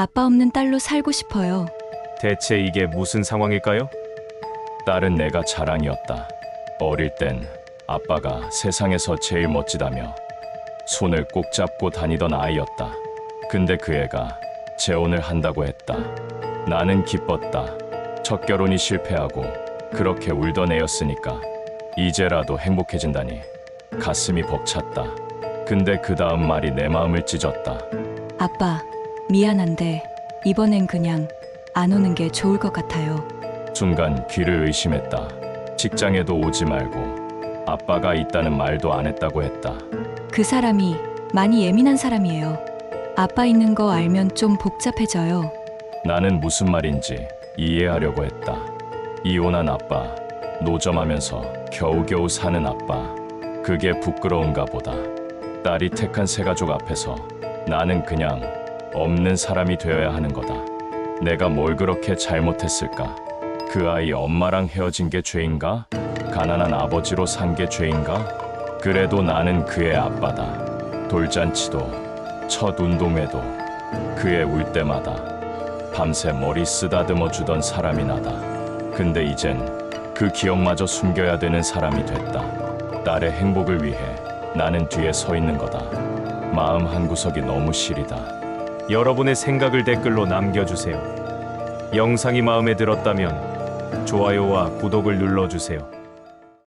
아빠 없는 딸로 살고 싶어요. 대체 이게 무슨 상황일까요? 딸은 내가 자랑이었다. 어릴 땐 아빠가 세상에서 제일 멋지다며 손을 꼭 잡고 다니던 아이였다. 근데 그 애가 재혼을 한다고 했다. 나는 기뻤다. 첫 결혼이 실패하고 그렇게 울던 애였으니까 이제라도 행복해진다니 가슴이 벅찼다. 근데 그 다음 말이 내 마음을 찢었다. 아빠, 미안한데 이번엔 그냥 안 오는 게 좋을 것 같아요. 순간 귀를 의심했다. 직장에도 오지 말고 아빠가 있다는 말도 안 했다고 했다. 그 사람이 많이 예민한 사람이에요. 아빠 있는 거 알면 좀 복잡해져요. 나는 무슨 말인지 이해하려고 했다. 이혼한 아빠, 노점하면서 겨우겨우 사는 아빠. 그게 부끄러운가 보다. 딸이 택한 새 가족 앞에서 나는 그냥 없는 사람이 되어야 하는 거다. 내가 뭘 그렇게 잘못했을까? 그 아이 엄마랑 헤어진 게 죄인가? 가난한 아버지로 산 게 죄인가? 그래도 나는 그의 아빠다. 돌잔치도 첫 운동회도 그의 울 때마다 밤새 머리 쓰다듬어 주던 사람이 나다. 근데 이젠 그 기억마저 숨겨야 되는 사람이 됐다. 딸의 행복을 위해 나는 뒤에 서 있는 거다. 마음 한구석이 너무 시리다. 여러분의 생각을 댓글로 남겨주세요. 영상이 마음에 들었다면 좋아요와 구독을 눌러주세요.